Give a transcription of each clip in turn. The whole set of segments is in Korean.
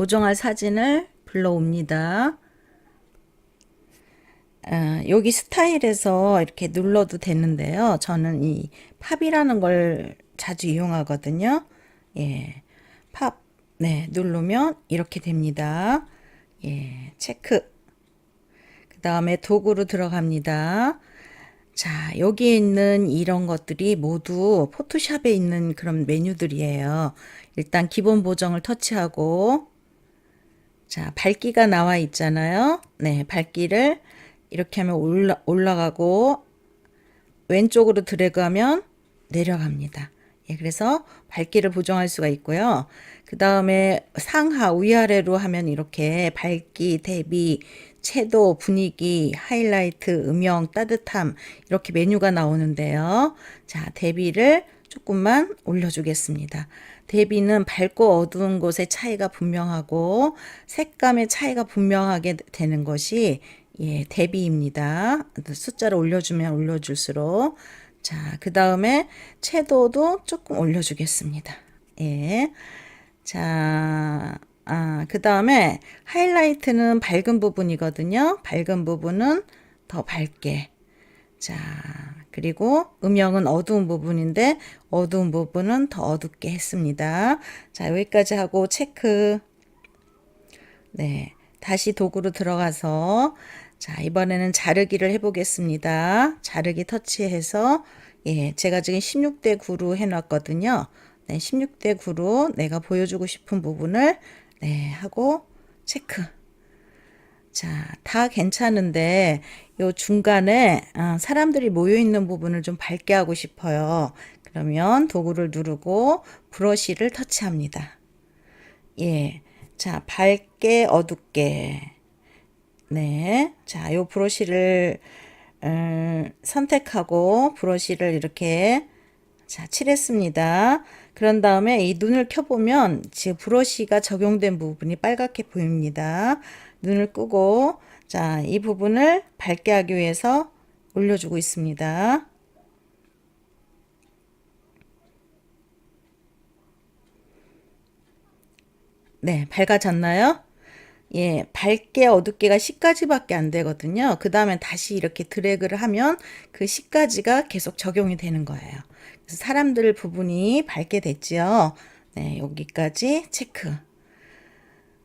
자, 보정할 사진을 불러옵니다. 아, 여기 스타일에서 이렇게 눌러도 되는데요. 저는 이 팝이라는 걸 자주 이용하거든요. 예. 팝. 네, 누르면 이렇게 됩니다. 예, 체크. 그 다음에 도구로 들어갑니다. 자, 여기에 있는 이런 것들이 모두 포토샵에 있는 그런 메뉴들이에요. 일단 기본 보정을 터치하고, 자, 밝기가 나와 있잖아요. 네, 밝기를 이렇게 하면 올라, 올라가고, 왼쪽으로 드래그하면 내려갑니다. 예, 그래서 밝기를 보정할 수가 있고요. 그 다음에 상하, 위아래로 하면 이렇게 밝기, 대비, 채도, 분위기, 하이라이트, 음영, 따뜻함 이렇게 메뉴가 나오는데요. 자, 대비를 조금만 올려주겠습니다. 대비는 밝고 어두운 곳의 차이가 분명하고 색감의 차이가 분명하게 되는 것이 예, 대비입니다. 숫자를 올려주면 올려줄수록 자, 그 다음에 채도도 조금 올려주겠습니다. 예. 자, 아, 그 다음에 하이라이트는 밝은 부분이거든요. 밝은 부분은 더 밝게. 자, 그리고 음영은 어두운 부분인데 어두운 부분은 더 어둡게 했습니다. 자, 여기까지 하고 체크. 네. 다시 도구로 들어가서 자, 이번에는 자르기를 해 보겠습니다. 자르기 터치해서 예, 제가 지금 16대 9로 해 놨거든요. 네, 16대 9로 내가 보여주고 싶은 부분을 네, 하고 체크. 자, 다 괜찮은데 요 중간에 아, 사람들이 모여 있는 부분을 좀 밝게 하고 싶어요. 그러면 도구를 누르고 브러쉬를 터치합니다. 예. 자, 밝게 어둡게. 네. 자, 요 브러쉬를 음, 선택하고 브러쉬를 이렇게 자, 칠했습니다. 그런 다음에 이 눈을 켜보면 지금 브러쉬가 적용된 부분이 빨갛게 보입니다. 눈을 끄고 자, 이 부분을 밝게 하기 위해서 올려주고 있습니다. 네, 밝아졌나요? 예, 밝게 어둡게가 10가지밖에 안 되거든요. 그 다음에 다시 이렇게 드래그를 하면 그 10가지가 계속 적용이 되는 거예요. 그래서 사람들 부분이 밝게 됐지요. 네, 여기까지 체크.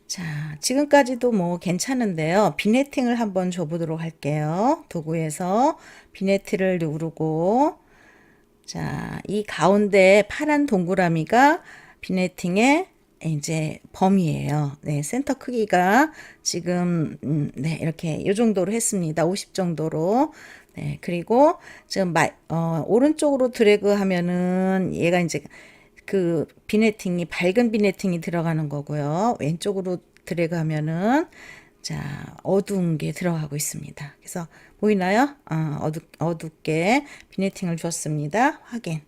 자, 지금까지도 뭐 괜찮은데요. 비네팅을 한번 줘보도록 할게요. 도구에서 비네트를 누르고, 자, 이 가운데 파란 동그라미가 비네팅의 이제 범위예요. 네, 센터 크기가 지금 음, 네, 이렇게 이 정도로 했습니다. 50 정도로. 네, 그리고 지금 마, 어, 오른쪽으로 드래그 하면은 얘가 이제 그 비네팅이 밝은 비네팅이 들어가는 거고요. 왼쪽으로 드래그 하면은 자, 어두운 게 들어가고 있습니다. 그래서 보이나요? 어, 어둡, 어둡게 비네팅을 줬습니다. 확인.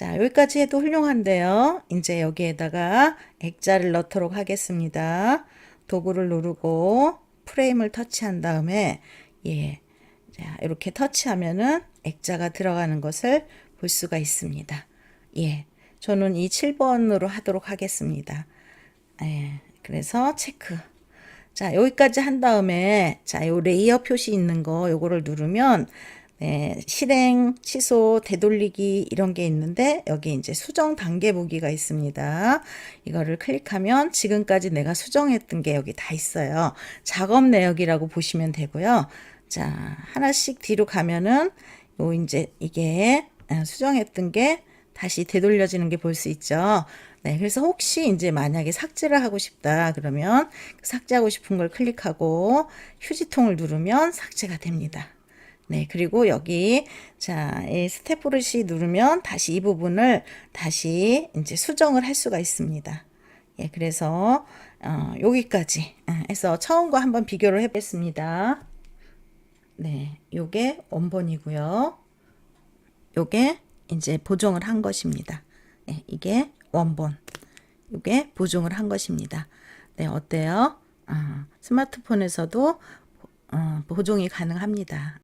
자, 여기까지 해도 훌륭한데요. 이제 여기에다가 액자를 넣도록 하겠습니다. 도구를 누르고 프레임을 터치한 다음에 예. 자, 이렇게 터치하면은 액자가 들어가는 것을 볼 수가 있습니다. 예. 저는 이 7번으로 하도록 하겠습니다. 예. 그래서 체크. 자, 여기까지 한 다음에 자, 요 레이어 표시 있는 거 요거를 누르면 네, 실행, 취소, 되돌리기 이런 게 있는데 여기 이제 수정 단계 보기가 있습니다. 이거를 클릭하면 지금까지 내가 수정했던 게 여기 다 있어요. 작업 내역이라고 보시면 되고요. 자, 하나씩 뒤로 가면은 요 이제 이게 아, 수정했던 게 다시 되돌려지는 게 볼 수 있죠. 네, 그래서 혹시 이제 만약에 삭제를 하고 싶다 그러면 그 삭제하고 싶은 걸 클릭하고 휴지통을 누르면 삭제가 됩니다. 네, 그리고 여기 자, 브러시 누르면 다시 이 부분을 다시 이제 수정을 할 수가 있습니다. 예, 그래서 어, 여기까지 해서 처음과 한번 비교를 해봤습니다. 네, 요게 원본이고요. 요게 이제 보정을 한 것입니다. 네, 이게 원본. 요게 보정을 한 것입니다. 네, 어때요? 어, 스마트폰에서도 어, 보정이 가능합니다.